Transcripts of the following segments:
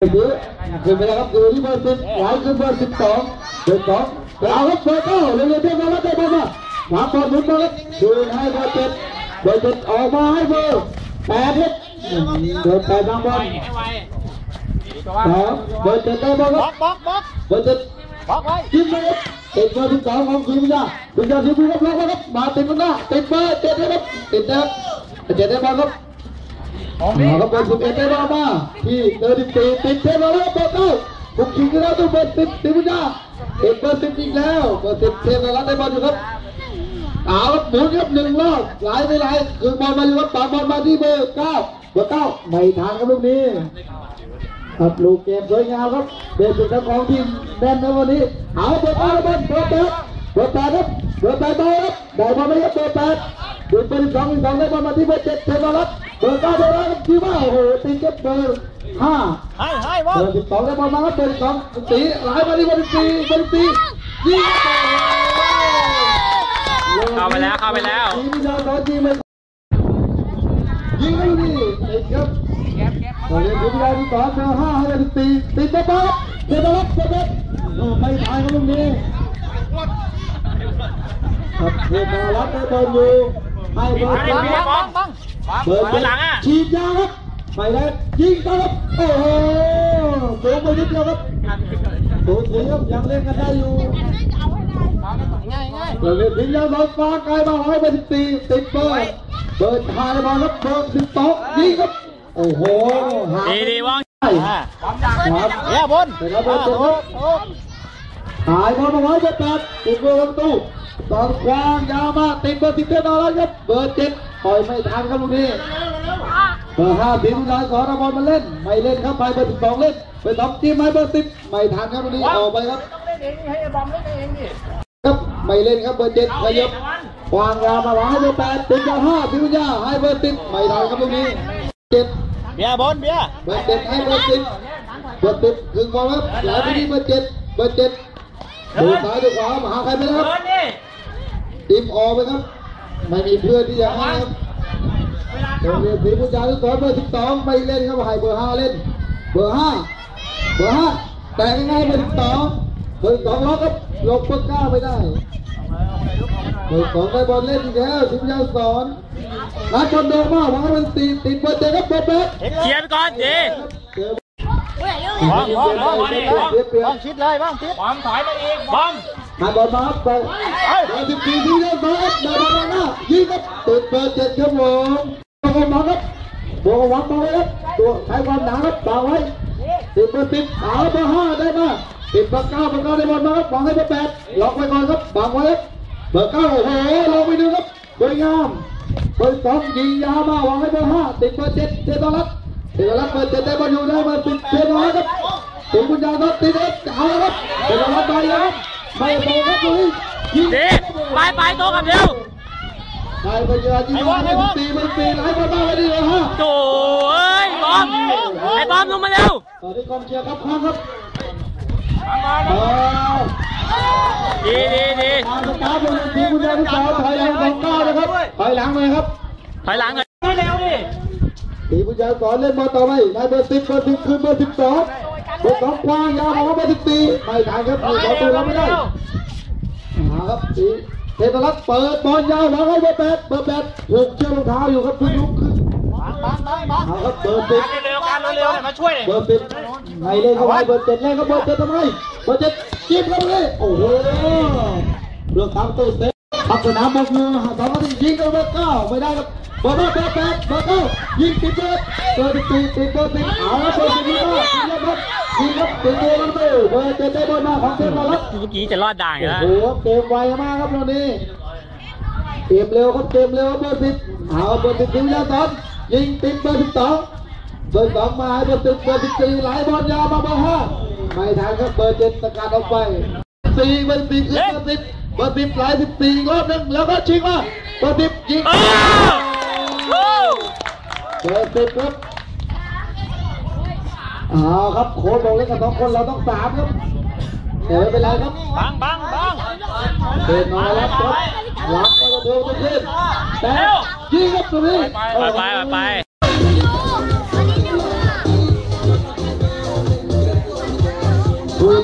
ยื้อขึ้นไปแล้วครับอยู่ที่เบอร์สิบไหลขึ้นเบอร์สิบสองเบอร์สองเอาครับเบอร์เก้าเร็วๆเท่านั้นแล้วได้บอลมาหาบอลหมุนมาครับคืนให้เบอร์เจ็ดเบอร์เจ็ดออกมาให้เบอร์แปดครับเบอร์แปดวางบอลให้ไวสองเบอร์เจ็ดได้บอลคบล็รัอบกบล็อกบล็อกเบอร์เจ็ดบล็อกไว้ยิงไปครับติดเบอร์สิบสองของคุณพิยาคุณพิยาทีมครับล็อกครับมาติดมันหน้าติดเบอร์เจ็ดนะครับติดนะครับเจ็ดได้บอลครับ ของเอานี้ครับเบอร์สิบเอ็ดได้บอลมาที่เบอร์สิบสี่ติดเทมาแล้วเบอร์เก้าบุกชิงกันแล้วตัวเบอร์สิบติดพิยาติดเบอร์สิบอีกแล้วเบอร์สิบเทมาแล้วได้บอลอยู่ครับเอาครับหมุนครับหนึ่งรอบหลายไปไหลายคือบอลมาอยู่ครับปาบอลมาที่เบอร์เก้าเบอร์เก้าไม่ทางครับลูกนี้ครับลูกเกมสวยงามครับเบสิกของทีมแน่นในวันนี้เอาเบอร์แปดเบอร์แปดเบอร์แปดครับเบอร์แปดได้ครับได้บอลไหมครับเบอร์แปด ดูเบอร์สองอีกสองได้บอลมาที่เบอร์เจ็ดเทนอรัตเบอร์เก้าได้แล้วครับที่ว่าโอ้โหตีเก็บเบอร์ห้าให้ให้บอเบลอร์สิบสองได้บอลมาครับเบอร์สิบสองตีไหลมาที่เบอร์สิบสี่เบอร์สิบสี่ยิงเข้าไปแล้วเข้าไปแล้วยิงไม่ได้ตอนยิงไม่ยิงไม่ดีติดครับแก็บแก็บตอนนี้ถึงเวลาที่สองเบอร์ห้าให้เบอร์สิบสี่ติดต่อไปเทนอรัตเทนอรัตโอ้ไม่ทายครับลูกนี้ครับเทมารับได้บอลอยู่ ให้เบอร์ให้เจ็ดเบียร์บังบังเบอร์เจ็ดหลังอะฉีดยาครับไปแล้วยิงต่อครับโอ้โหสูงไปนิดเดียวครับสูงสีครับยังเล่นกันได้อยู่ง่ายง่ายเดี๋ยวเล่นถึงยาสองฟ้าไกลมาห้เบอร์สิบสี่ติดเบอร์เบอร์ทายบอลครับเบอร์สิบสองยิงครับโอ้โหดีดีว่องได้อ่ครับเดี๋ยบนเดี๋ยวเบนเจ็ดครับ หายบอลมาไว้เบอร์แปดติดเบอร์ประตูตอนกวางยาวมาติดเบอร์สิบเจ็ดเอาแล้วครับเบอร์เจ็ดปล่อยไม่ทันครับลูกนี้เบอร์ห้าทีมงานสอนเอาบอลมาเล่นไม่เล่นครับไปเบอร์สิบสองเล่นไปสองทีมให้เบอร์สิบไม่ทันครับลูกนี้ออกไปครับต้องเล่นเองให้บอมเล่นเองดิครับไม่เล่นครับเบอร์เจ็ดขยับวางยาวมาวางให้เบอร์แปดติดเบอร์ห้าทีมงานให้เบอร์สิบไม่ทันครับลูกนี้เจ็ดเบียร์บนเบียร์เบอร์เจ็ดให้เบอร์สิบเบอร์สิบถึงบอลครับไหลไปที่เบอร์เจ็ดเบอร์เจ็ด ดูซ้ายดูขวามาหาใครไม่ได้ครับทีมออกไปครับ ไม่มีเพื่อนที่จะให้ครับโรงเรียนศรีพุทธานุสรณ์เบอร์สิบสองไม่เล่นครับให้เบอร์ห้าเล่น เบอร์ห้าเบอร์ห้าแต่ง่ายๆเบอร์สิบสองเบอร์สองล็อกครับหลบเบอร์เก้าไม่ได้เบอร์สองได้บอลเล่นอีกแล้วศรีพุทธานุสรณ์นัดชนเดินมาหวังให้มันตีติดเบอร์เจ็ดครับเบอร์แปดเคลียร์ไปก่อนดีเจอ บ้องบ้องบ้องบ้องชิดเลยบ้องชิดบอมถอยมาอีกบ้อมหาบอลมาครับไปเบอร์สิบสี่ที่เล่นมาครับได้บอลมาหน้ายิงครับติดเบอร์เจ็ดครับผมบอลมาครับบอลวางมาไว้ครับตัวใช้ความหนาครับต่าไว้ติดเบอร์สิบเอาเบอร์ห้าได้มาติดเบอร์เก้าเบอร์เก้าได้บอลมาครับวางให้เบอร์แปดล็อกไว้ก่อนครับบังไว้ครับเบอร์เก้าโอ้โหลงไปดูครับสวยงามเบอร์สองยิงยาวมาวางให้เบอร์ห้าติดเบอร์เจ็ดเทตอรัต เทตอรัตเบอร์เจ็ดได้บอลอยู่ได้เบอร์สิบเทตอรัตครับติดกุญแจครับติดครับเอาละครับเทตอรัตไปแล้วครับไม่โดนครับเลยยิงดีไปไปโตกับเร็วไปไปเยอะจริงๆมันตีมันตีไหลบอลมาไว้ดีเลยฮะโถ่เอ้ยบอมไอ้บอมลงมาเร็วตอนนี้กองเชียร์ครับข้างครับเออดีดีดีทางสตาร์ทบนทีมกุญแจที่สองถอยหลังสองก้าวนะครับถอยหลังเลยครับถอยหลังเลยเร็วดิ ทีมกุญแจสอนเล่นบอลต่อไปนายเบอร์สิบเบอร์สิบคือเบอร์สิบสองเบอร์สองกว้างยาวมาว่าเบอร์สิบสี่ไม่ทันครับมีบอลตัวเราไม่ได้มาครับสีเทตรัตน์เปิดบอลยาววางให้เบอร์แปดเบอร์แปดผูกเชือกรองเท้าอยู่ครับเพิ่งลุกขึ้นบังบังบังเอาครับเบอร์สิบเร็วกันเร็วมาช่วยเบอร์สิบไงเล่นเข้าไปเบอร์เจ็ดเล่นเข้าเบอร์เจ็ดทำไมเบอร์เจ็ดจิ้มเข้าไปเลยโอ้โหเรื่องทางตู้เซ ฟพักสนามบกมือสองนาทียิงเข้าเบอร์เก้าไม่ได้ครับเบอร์ห้าเบอร์แปดเบอร์เก้ายิงติดเบอร์เบอร์สิบสี่ติดเบอร์สิบเอาละเบอร์สิบห้ายิงครับยิงครับติดตัวกันไปเบอร์เจ็ดได้บอลมาของเทพมารับเมื่อกี้จะรอดด่างอยู่โอ้โหเกมไวมากครับตอนนี้เกมเร็วครับเกมเร็วเบอร์สิบเอาเบอร์สิบสิบยาสอนยิงติดเบอร์สิบสองเบอร์สองมาให้เบอร์สิบเบอร์สิบสี่ไหลบอลยาวมาเบอร์ห้าไม่ทันครับเบอร์เจ็ดสกัดออกไปสี่เบอร์สี่เบอร์สิบ เบอร์สิบไหลสิบสี่อีกรอบหนึ่งแล้วก็ชิงมาเบอร์สิบยิงโอ้โหเบอร์สิบครับเอาครับโค้ชบอกเล่นกันสองคนเราต้องสามครับแต่ไม่เป็นไรครับบังบังบังเดินมาแล้วครับหลังก็จะเดินจะขึ้นแต่ยิงครับตรงนี้ไปไปไปไป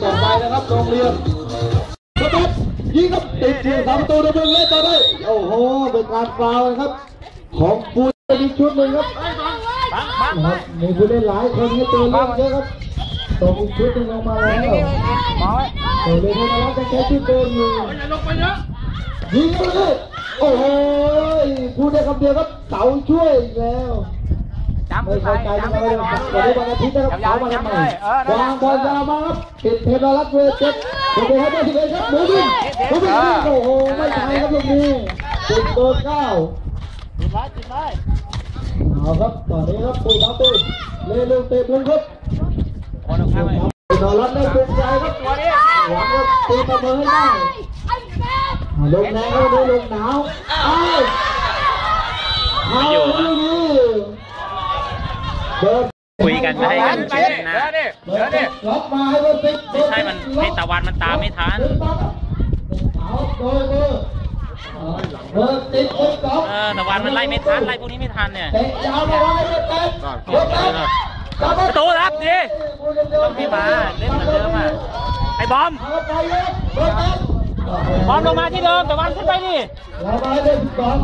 ต่อไปนะครับโรงเรียนสเต็ป ยิงครับติดที่สามประตูดำเนินเล่ต่อได้โอ้โหเป็นการฟาวนะครับ ของปูนอีกชุดหนึ่งครับครับมีผู้เล่นหลายคนให้ตัวเล่นเยอะครับส่งอีกชุดหนึ่งลงมาแล้วมองไว้โอ้เลยธนรัตน์จะใช้ชุดเดิมอยู่ยิงเข้าไปเลยโอ้โหพูดได้คำเดียวครับเสาช่วยแล้ว จำไม่ไปเข้าใจจำทำไปไมวันนี้วันอาทิตย์นะครับยาเขาวมาๆทำไมจำเลยเออนั่นวางบอลยาวมาครับปิดเทนรัตน์เวทเจ็ดเดี๋ยวไปให้ได้สิบเอ็ดครับหมูวิ่งหมูวิ่งโอ้โหไม่ทันครับลูกนี้ติดโดนเก้าจิบไว้จิบไว้เอาครับตอนนี้ครับปูสามตูเล่นลูกเตะบุญครับคนออกข้างไปนอนรับได้เป็นใจครับตัวนี้หวังว่าตีประเมินให้ได้ลงแรงแล้วลงหนาวเอ้าเอาลูกนี้เดิน คุยกันไม่ให้กันไปเช็ดดินะเดี๋ยวดิเดี๋ยวดิล็อกมาให้เบอร์สิบไม่ใช่มันให้ตะวันมันตามไม่ทันเอาโดยเบอร์เบอร์สิบเบอร์สองเออตะวันมันไล่ไม่ทันไล่พวกนี้ไม่ทันเนี่ยเตะยาวมาไว้เบอร์แปดเบอร์แปดประตูรับดิต้องให้มาเล่นเหมือนเดิมอะไอ้บอมเอาไปเลยเบอร์แปดบอมลงมาที่เดิมตะวันขึ้นไปดิเรามาให้เบอร์สิบสอง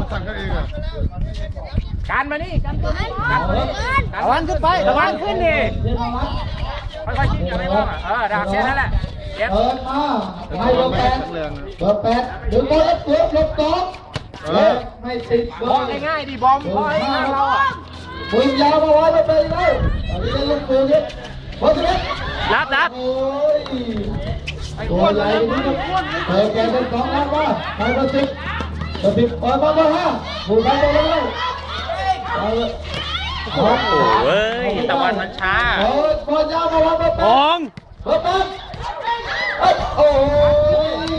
กันมานี่กันตัวนี้กันตัวนี้ตะวันขึ้นไปตะวันขึ้นดิเดี๋ยวเราวัดค่อยๆชิดกันไม่ว่างอะเออดาบแค่นั้นแหละเก็บเปิดมาให้เบอร์แปดเบอร์แปดดึงบอลแล้วเสียบหลบสองไม่ติดเบมอองร์ง่ายๆดิบอมพอให้ทางเราอะปืนยาวมาไว้ไม่เป็นไรตอนนี้ได้ลูกปืนเนี่ยบอลสิบเอ็ดรับรับโอ้ยตัวใหญ่นี่ครับเปิดแกนเป็นสองนัดว่าไปเบอร์สิบเบอร์สิบเปิดมาเบอร์ห้าผู้ทำไปแล้ว เอาเลยโอ้โหเว้ยตะวันมันช้าเปิดบอลยาวมาไว้เบอร์แปบดองเบอร์แปดเอ้ยโอ้ย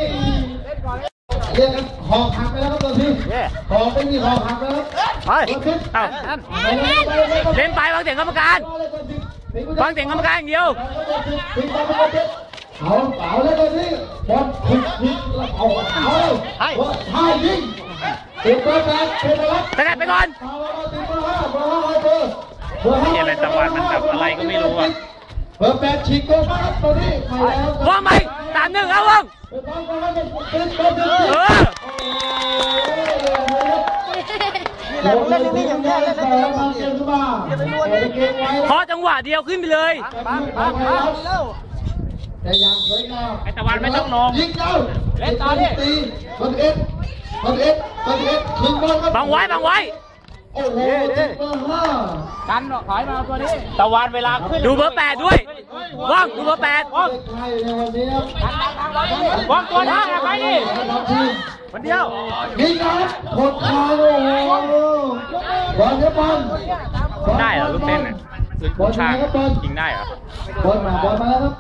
เรียกกันหอกหักไปแล้วครับตอนนี้หอกไม่มีหอกหักแล้วครับไปเบอร์สิบเอ้าไปเลยไปเลยไปเลยเล่นไปฟังเสียงกรรมการฟังเสียงกรรมการอย่างเดียวเอาเอาเลยตอนนี้บอลผิดผิดแล้วเอาเอาเลยให้ยิงติดเบอร์แปดเป็นอะไรสกัดไปก่อน เบอร์ห้าเนี่ยเป็นตะวันมันแบบอะไรก็ไม่รู้อะเบอร์แปดฉีกโกงมาครับตอนนี้ไม่แล้วว่างไหมสามหนึ่งเอาว่างเบอร์สองเบอร์ห้าเป็นเป็นเบอร์สิบเออนี่แหละเล่นนี่อย่างเงี้ยเล่นนี่อย่างเงี้ยขึ้นมาเก่งไว้พอจังหวะเดียวขึ้นไปเลยบังบังบังแล้วแต่ยังสวยงามไอ้ตะวันไม่ต้องนองยิงเจ้าเล่นต่อดิตีคนเอ็ดคนเอ็ดคนเอ็ดถึงบอลครับบังไว้บังไว้ โอ้โหติดเบอร์ห้ากันถอยมาตัวนี้ตะวันเวลาขึ้นดูเบอร์แปดด้วยว่างดูเบอร์แปดว่างใช่ในวันนี้ครับว่างตัวหน้าไปดิทีมคนเดียวยิงครับกดคาโอ้โหบอลครับบอลได้เหรอลูกเต้นน่ะบอลช่างครับบอลยิงได้เหรอบอลมาบอลมาแล้วครับ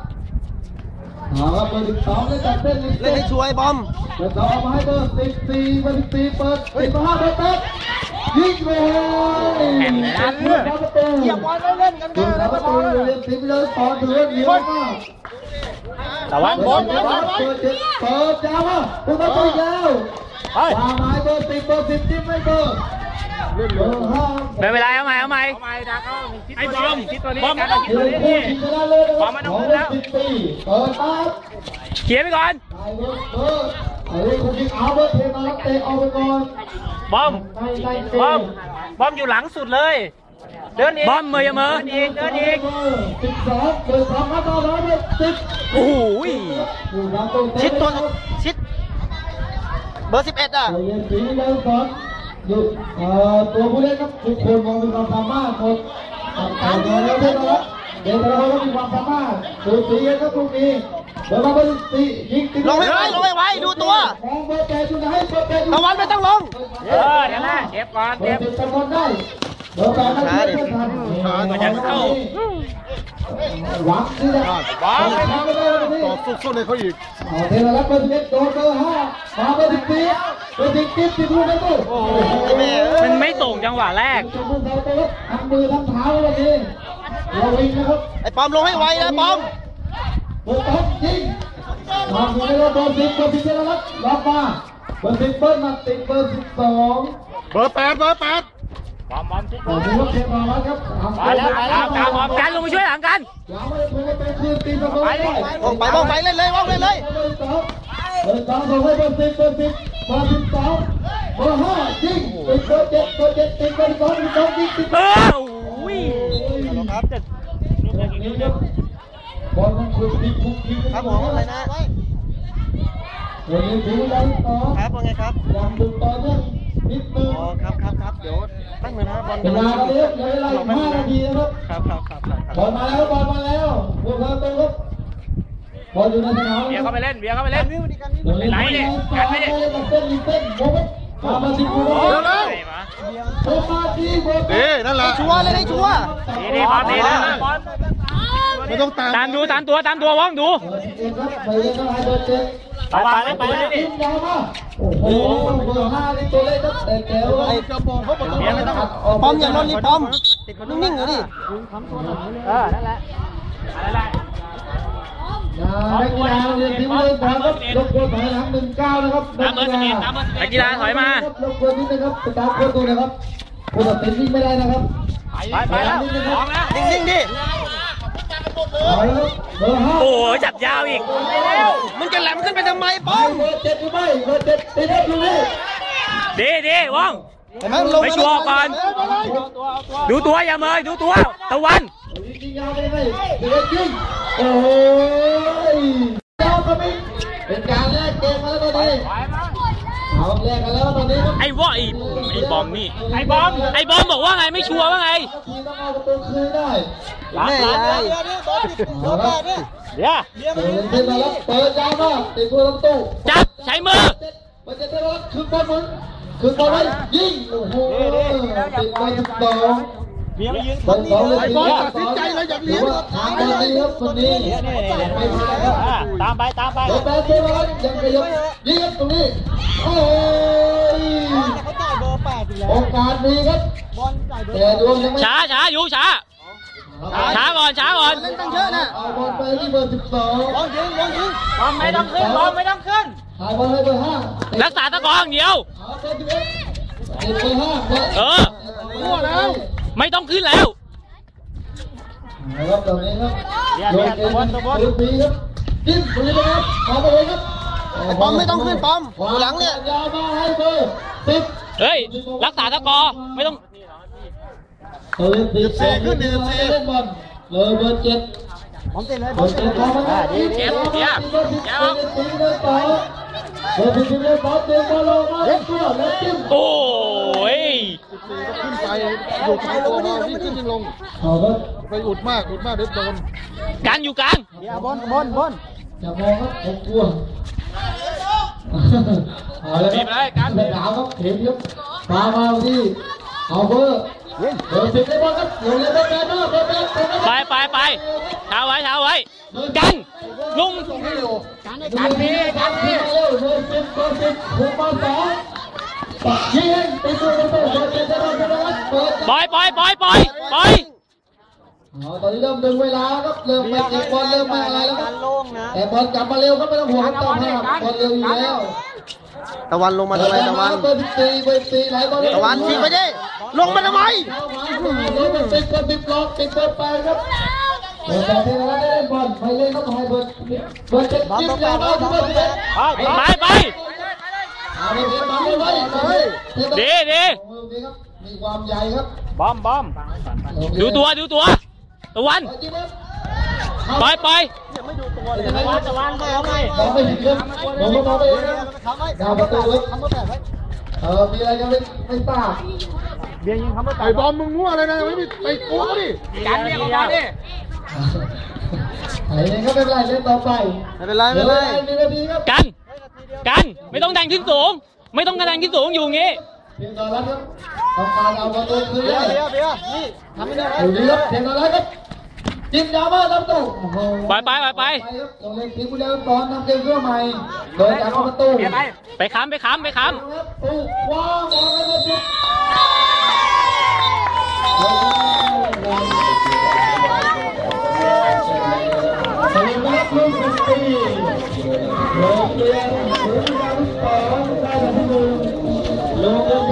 เอาครับเบอร์สิบสองเล่นจัดเต้นเล่นให้ช่วยบอมเบอร์สองเอามาให้เบอร์สิบสี่เบอร์สิบสี่เปิดสิบห้าเบอร์แปด ยิงเลยแผ่นเลยนะประตูเหยียบบอลไม่เล่นกันถึแค่งนั้นก็ตูอแล้วเรียนสิบเลยต่อถือว่าเหนียวมากตะวันเปิดเปิดเจ็ดเปิดยาวมาคุณประตูยาวเฮ้ยวางไม้เบอร์สิบเบอร์สิบจิ้มไม่เบอร์เบอร์ห้าไม่เป็นไรเอาใหม่เอาใหม่ทำไมดักเขาไอ้บอมคิดตัวนี้บอมกันคิดยืตัวนนี้คู่นี่ชิงคบอรัลบมันต้องขึ้นแล้วเปิดปั๊บเขียนไปก่อนไปเอร์เบอร์เฮ้ยคุณยิงเอาเบอร์เทมารับเตะเอาไปก่อน บอมไม่ได้เตะบอมบอมอยู่หลังสุดเลย เดินอีกบอมเมย์เมย์เดินอีกเดินอีกสิบสองเบอร์สองครับต่อร้อยเบอร์สิบโอ้โหอยู่หลังตรงเตะชิดตัวชิด เบอร์สิบเอ็ดอะใจเย็นสีเบอร์สองอยู่เอ่อตัวผู้เล่นครับทุกคนมองมีความสามารถหมดแต่เดี๋ยวเราเล่นนะครับเดี๋ยวเราก็มีความสามารถดูสีครับพวกนี้ เดี๋ยวเราไปดูสียิงติดลงให้ไว้ลงให้ไว้ดูตัวมองเบอร์แปดอยู่ไหนเบอร์แปดอยู่ตะวันไม่ต้องลงเออเดี๋ยวนะเก็บก่อนเบอเก็บร์สิบตะบนได้เบอร์แปดนั้นเพื่อนไม่ทันมันจะเข้าหวังที่จะบอลไม่ได้วันนี้สุดๆเลยเขาอีกเอาเทละรับเบอร์สิบเอ็ดโดนเบอร์ห้ามาเบอร์สิบสี่เบอร์สิบกิ๊บสิบลูกนะตู้โอ้โหแม่เอ้ยมันไม่ส่งจังหวะแรกจมูกเราตัวครับทั้งมือทั้งเท้าเลยวันนี้เราวิ่งนะครับไอ้ปอมลงให้ไวนะปอมเบอร์ สองยิงทำอยู่ในระบบสิบเบอร์สิบเจ็ดแล้วรับมาเบอร์สิบเบิ้ลมาติดเบอร์สิบสองเบอร์แปดเบอร์แปดเบอมบอมชุดต่อไปครับเทพมาครับไปแล้วไปแล้วกลางบอมกันลงไปช่วยหลังกันหลังไม่ได้ถูกไปคืนตีเสมอได้วงไปวงไปเล่นเลยว่องเล่นเลยเบอร์สองเบอร์สองส่งให้เบอร์สิบเบอร์สิบเบอร์สิบสองเบอร์ห้ายิงติดเบอร์เจ็ดเบอร์เจ็ดติดเบอร์สองเบอร์สองยิงติดเออโอ้ยครับนี่ครั บบอลมันคุกคิกคุกคิกครับผมอะไรนะวันนี้ถึงแล้วต่อครับว่าไงครับยังดูต่อเนื่องนิดนึงอ๋อครับครับครับเดี๋ยวตั้งมือนะบอลเวลาเราเยอะเหลือเวลาอีกห้านาทีนะครับครับครับครับครับครับบอลมาแล้วบอลมาแล้วพวกเราต้องครับบอลอยู่ในสนามเบียร์เข้าไปเล่นเบียร์เข้าไปเล่นไม่ไหลเนี่ยกันไม่ได้เต้นเต้นโมบมามาสิคุณโอ้เร็วยมาโมมาสิโมเอ๊นั่นแหละชัวร์เลยได้ชัวร์ดีดีบอลดีนะบอล ไม่ต้องตามตามดูตามตัวตามตัวว่องดูเบอร์สิบเอ็ดครับไปเลยก็ให้เบอร์เจ็ดไปไปเล่นไปเล่นทีมยาวมาโอ้โหเบอร์ห้านี่ตัวเล็กครับแต่แก้วไอ้กระบอกเขาบอกเบียร์ไม่ต้องปอมอย่าลนนี่ปอมนิ่งๆอยู่ดิเออนั่นแหละอะไรนักกีฬาเรียนทีมเล่นครับรบกวนถอยหลังหนึ่งเก้านะครับตามเบอร์สิบเอ็ดตามเบอร์สิบเอ็ดนักกีฬาถอยมารบกวนนิดนะครับสตาร์ทคนดูนะครับผู้ตัดสินวิ่งไม่ได้นะครับไปไปแล้วพร้อมแล้วนิ่งๆดิ โอ้ยจับยาวอีก มึงจะแหลมขึ้นไปทำไมปอมเบอร์เจ็ดหรือไม่เบอร์เจ็ดติดครับดูนี่ดีดีว่องเห็นไหมลงไม่ชัวร์ก่อน ดูตัวอย่าเมยดูตัว ตะวันยิงยาวไปไหมเดือดจริงโอ้โหยาวก็ไม่เป็นการแลกเกมมาแล้วตอนนี้ ไอ้วะไอ้ไอ้บอมนี่ ไอ้บอม ไอ้บอมบอกว่าไงไม่ชัวร์ว่าไงทีต้องเอาประตูคืนได้ล้างล้างเอาครับเดี๋ยวเปิดขึ้นมาแล้วเปิดยาวมากติดตัวลำตู้จับใช้มือมันจะได้รับคืนบอลมันคืนบอลไว้ยิงโอ้โหติดไปสิบสอง เบียร์ไปยืนบอลสองเลยไอ้บอลตัดสินใจเลยอยากเลี้ยงทางบอลดีครับคนนี้ไม่พลาดครับตามไปตามไปรถแบนเซมาแล้วยังกระยบยิงครับตรงนี้โอ้ยเขาจ่ายเบอร์แปดอยู่แล้วโอกาสมีครับบอลจ่ายเบอร์แต่ดวงยังไม่ช้าช้าอยู่ช้าช้าก่อนช้าก่อนเล่นตั้งเยอะนะเอาบอลไปที่เบอร์สิบสองบอลยิงบอลยิงบอมไม่ต้องขึ้นบอมไม่ต้องขึ้นถ่ายบอลให้เบอร์ห้ารักษาตะกออย่างเดียวเอาเบอร์สิบเอ็ดติดเบอร์ห้าบอลเออมั่วแล้ว ไม่ต้องขึ้นแล้วนะครับตรงนี้ครับโยนเกมดูปีครับจิ้มตรงนี้นะครับเอาไปเลยครับปอมไม่ต้องขึ้นปอมอยู่หลังเนี่ยยาวมาให้เบอร์สิบเฮ้ย รักษาตะกอไม่ต้องเบอร์สิบสองขึ้นเดือนสี่เล่นบอลเลยเบอร์เจ็ดบอลเตะเลยเบอร์เจ็ดเข้ามาแล้วเจ็บเจ็บเจ็บตี เลยต่อเบอร์สิบเลยต่อเตะบอลลงมาแล้วตัวแล้วจิ้มโอ้ยขึ้นไปอยู่ท้ายตัวมาวิ่งขึ้นลงเอาครับไปอุดมากอุดมากเด็ดโดนการอยู่กลางบอลบอลบอลอย่ามองครับผมกลัวเอาเลยครับสนามครับเห็นครับปามาที่เอาเบอร์เบอร์สิบได้บอลครับลงเลยเบอร์แปดเบอร์แปดเบอร์แปดไปไปไปเท้าไว้เท้าไว้กัน ลุงการนี้การนี้เร็วเบอร์สิบเบอร์สิบหกมาสองยิงตีตัวประตูเบอร์เจ็ดได้บอลได้บอลเปิดปล่อยปล่อยปล่อยปล่อยปล่อยตอนนี้เริ่มดึงเวลาครับเริ่มไม่เก็บบอลเริ่มไม่อะไรแล้วครับแต่บอลกลับมาเร็วครับไม่ต้องห่วงต่อภาบอลเร็วอยู่แล้วตะวันลงมาทำไมตะวันเบอร์สิบสี่เบอร์สี่ไหลบอลตะวันทิ้งไปดิลงมาทำไมเข้ามาเบอร์สิบเบอร์สิบล็อกติดเบอร์แปดครับ เบอร์แปดที่เราได้เล่นบอลไปเล่นครับให้เบอร์เบอร์เจ็ดจิ้มยาวมาบอร์สิบเอ็ดไปไปเอาไปเทบอลไม่ไหวเลยดีดีครับมีความใหญ่ครับบอมบอมดูตัวดูตัวตะวันไปล่อยปล่อยตะวันตะวันไม่เอาไงมองไม่เห็นครับมองไม่มองไม่เห็นครับดาวประตูครับเออมีอะไรยังไม่ไม่ทราบไอ้บอมมึงมั่วอะไรนะไม่ไปกูดิการเรียกออกมาดิ ไหนก็ไม่เป็นไรเล่นต่อไปไม่เป็นไรไม่เป็นไรหนึ่งนาทีครับกัน กัน ไม่ต้องดังขึ้นสูง ไม่ต้องกระดังขึ้นสูงอยู่งี้เพียงต่อรัดครับต้องกาเอาบอลลงคืเลยเบียร์เยร์ทำไม่ได้อยู่ดีครัเพียต่อรัดครับจิ้มยาวมากลำตัวไปไปไปไปลงเล่นทีมผู้เล่นตอนทำเกมเครื่องใหม่โดยจากประตูไปค้ำไปค้ำไปค้ำตู้ว้าวบอลไปหมดจุด លោកលោក